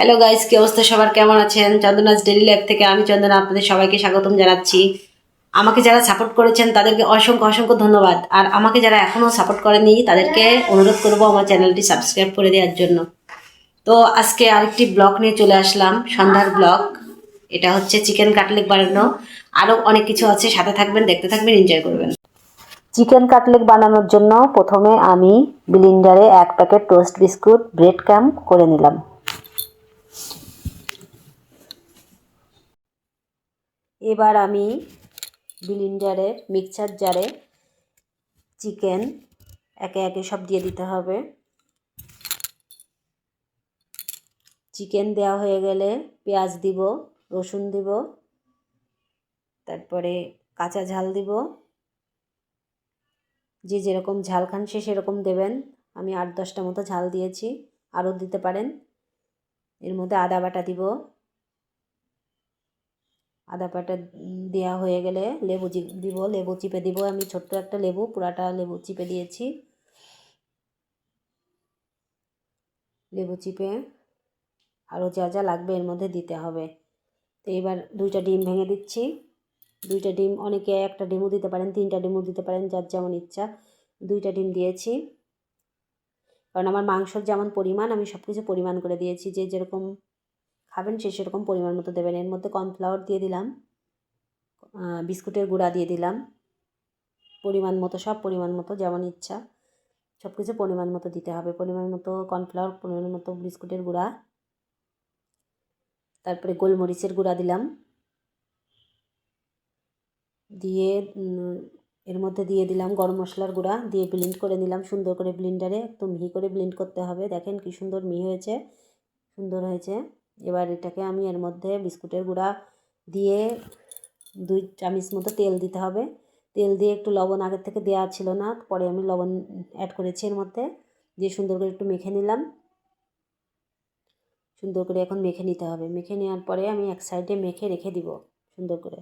Hello guys কি অবস্থা? সবার কেমন আছেন? চন্দনাজ ডেলি লাইফ থেকে আমি চন্দনা আপনাদের সবাইকে স্বাগতম জানাচ্ছি। আমাকে যারা সাপোর্ট করেছেন, তাদেরকে অসংখ্য অসংখ্য ধন্যবাদ। আর আমাকে যারা এখনও সাপোর্ট করেনি তাদেরকে অনুরোধ করব আমার চ্যানেলটি সাবস্ক্রাইব করে দেওয়ার জন্য। তো আজকে আরেকটি ব্লগ নিয়ে চলে আসলাম, সন্ধ্যার ব্লগ এটা হচ্ছে চিকেন কাটলেট বানানো। আরও অনেক কিছু আছে, সাথে থাকবেন, দেখতে থাকবেন এনজয় করবেন। চিকেন কাটলেট বানানোর জন্য প্রথমে আমি ব্লিন্ডারে এক packet toast biscuit bread camp করে নিলাম। এবার আমি ব্লিন্ডারের মিক্সার জারে চিকেন একে একে সব দিয়ে দিতে হবে। চিকেন দেওয়া হয়ে গেলে পেঁয়াজ দিব, রসুন দিব, তারপরে কাঁচা ঝাল দিব। যে যেরকম ঝাল খান সে সেরকম দেবেন। আমি আট দশটা মতো ঝাল দিয়েছি। আরও দিতে পারেন। এর মধ্যে আদা বাটা দিব। আদা বাটা দেওয়া হয়ে গেলে লেবু দিব, লেবু চিপে দিব। আমি ছোট্ট একটা লেবু, পুরাটা লেবু চিপে দিয়েছি। লেবু চিপে আরও যা যা লাগবে এর মধ্যে দিতে হবে। তো এবার দুইটা ডিম ভেঙে দিচ্ছি। দুইটা ডিম, অনেকে একটা ডিমও দিতে পারেন, তিনটা ডিমও দিতে পারেন, যার যেমন ইচ্ছা। দুইটা ডিম দিয়েছি। কারণ আমার মাংসর যেমন পরিমাণ, আমি সব কিছু পরিমাণ করে দিয়েছি। যে যেরকম খাবেন, সে সেরকম পরিমাণ মতো দেবেন। এর মধ্যে কর্নফ্লাওয়ার দিয়ে দিলাম বিস্কুটের গুঁড়া দিয়ে দিলাম। পরিমাণ মতো, সব পরিমাণ মতো, যেমন ইচ্ছা। সব কিছু পরিমাণ মতো দিতে হবে। পরিমাণ মতো কর্নফ্লাওয়ার পরিমাণ মতো বিস্কুটের গুঁড়া। তারপরে গোলমরিচের গুঁড়া দিলাম। দিয়ে এর মধ্যে দিয়ে দিলাম গরম মশলার গুঁড়া। দিয়ে ব্লেন্ড করে নিলাম সুন্দর করে ব্লেন্ডারে একদম মিহি করে ব্লেন্ড করতে হবে। দেখেন কি সুন্দর মিহি হয়েছে। সুন্দর হয়েছে। এবার এটাকে আমি এর মধ্যে বিস্কুটের গুঁড়া দিয়ে দুই চামচ মতো তেল দিতে হবে। তেল দিয়ে একটু লবণ আগের থেকে দেওয়া ছিল না, পরে আমি লবণ অ্যাড করেছি এর মধ্যে। দিয়ে সুন্দর করে একটু মেখে নিলাম। সুন্দর করে এখন মেখে নিতে হবে। মেখে নেওয়ার পরে আমি এক সাইডে মেখে রেখে দিব সুন্দর করে।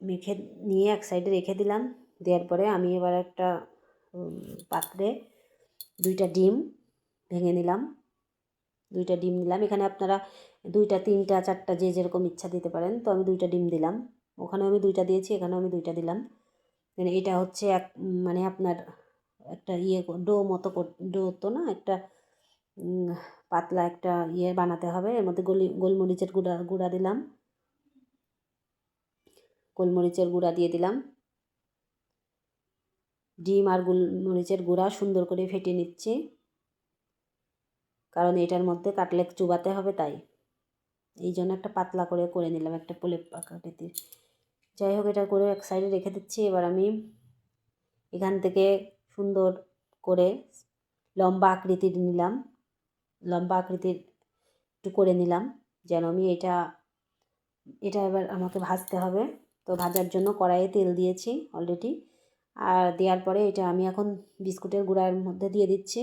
মেখে নিয়ে এক সাইডে রেখে দিলাম। দেওয়ার পরে আমি এবার একটা পাত্রে দুইটা ডিম ভেঙে নিলাম। দুইটা ডিম দিলাম। এখানে আপনারা দুইটা, তিনটা, চারটা যে যেরকম ইচ্ছা দিতে পারেন, তো আমি দুইটা ডিম দিলাম। ওখানেও আমি দুইটা দিয়েছি, এখানেও আমি দুইটা দিলাম। মানে এটা হচ্ছে এক মানে আপনার একটা ইয়ে ডো মতো ডো তো না, একটা পাতলা একটা ইয়ে বানাতে হবে। এর মধ্যে গলি, গোলমরিচের গুঁড়া গুঁড়া দিলাম। গোলমরিচের গুঁড়া দিয়ে দিলাম। ডিম আর গোলমরিচের গুঁড়া সুন্দর করে ফেটে নিচ্ছি। কারণ এটার মধ্যে কাটলেট চুবাতে হবে তাই। এই জন্য একটা পাতলা করে করে নিলাম, একটা পোলে পাকাটিতে যাই হোক, এটা করে এক সাইডে রেখে দিচ্ছি। এবার আমি এখান থেকে সুন্দর করে লম্বা আকৃতির নিলাম। লম্বা আকৃতির একটু করে নিলাম, যেন আমি এটা এটা এবার আমাকে ভাজতে হবে। তো ভাজার জন্য কড়াইয়ে তেল দিয়েছি অলরেডি আর দেওয়ার পরে এটা আমি এখন বিস্কুটের গুঁড়ার মধ্যে দিয়ে দিচ্ছি।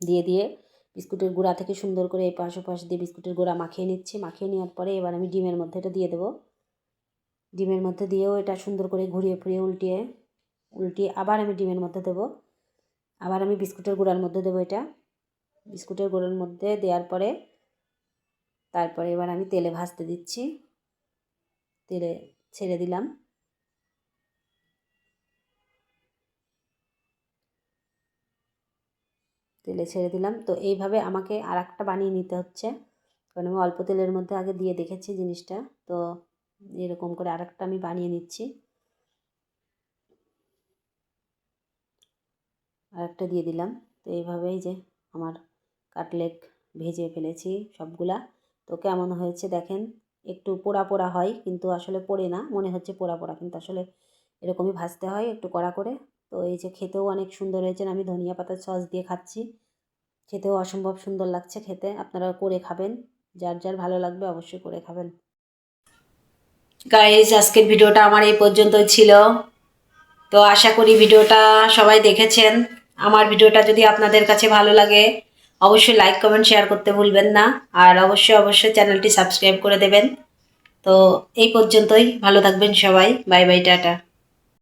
দিয়ে দিয়ে বিস্কুটের গুঁড়া থেকে সুন্দর করে এই পাশ ওপাশ দিয়ে বিস্কুটের গুঁড়া মাখিয়ে নিচ্ছি। মাখিয়ে নেওয়ার পরে এবার আমি ডিমের মধ্যে এটা দিয়ে দেবো। ডিমের মধ্যে দিয়েও এটা সুন্দর করে ঘুরিয়ে ফুরিয়ে উল্টিয়ে উল্টিয়ে আবার আমি ডিমের মধ্যে দেবো। আবার আমি বিস্কুটের গুঁড়ার মধ্যে দেবো এটা। বিস্কুটের গুঁড়োর মধ্যে দেওয়ার পরে, তারপরে এবার আমি তেলে ভাজতে দিচ্ছি। তেলে ছেড়ে দিলাম। তেলে ছেড়ে দিলাম। তো এইভাবে আমাকে আর একটা বানিয়ে নিতে হচ্ছে। কারণ আমি অল্প তেলের মধ্যে আগে দিয়ে দেখেছি জিনিসটা। তো এরকম করে আর একটা আমি বানিয়ে নিচ্ছি। আর একটা দিয়ে দিলাম। তো এইভাবেই যে আমার কাটলেট ভেজে ফেলেছি সবগুলা। তো কেমন হয়েছে দেখেন? একটু পোড়া পোড়া হয় কিন্তু আসলে পোড়ে না। মনে হচ্ছে পোড়া পোড়া কিন্তু আসলে এরকমই ভাজতে হয় একটু কড়া করে। তো এই যে খেতেও অনেক সুন্দর হয়েছে। আমি ধনিয়া পাতার সস দিয়ে খাচ্ছি। খেতেও অসম্ভব সুন্দর লাগছে খেতে। আপনারা করে খাবেন। যার যার ভালো লাগবে অবশ্যই করে খাবেন। গাইজ আজকের ভিডিওটা আমার এই পর্যন্তই ছিল। তো আশা করি ভিডিওটা সবাই দেখেছেন। আমার ভিডিওটা যদি আপনাদের কাছে ভালো লাগে, অবশ্যই লাইক কমেন্ট শেয়ার করতে ভুলবেন না। আর অবশ্যই অবশ্যই চ্যানেলটি সাবস্ক্রাইব করে দেবেন। তো এই পর্যন্তই। ভালো থাকবেন সবাই। Bye bye tata.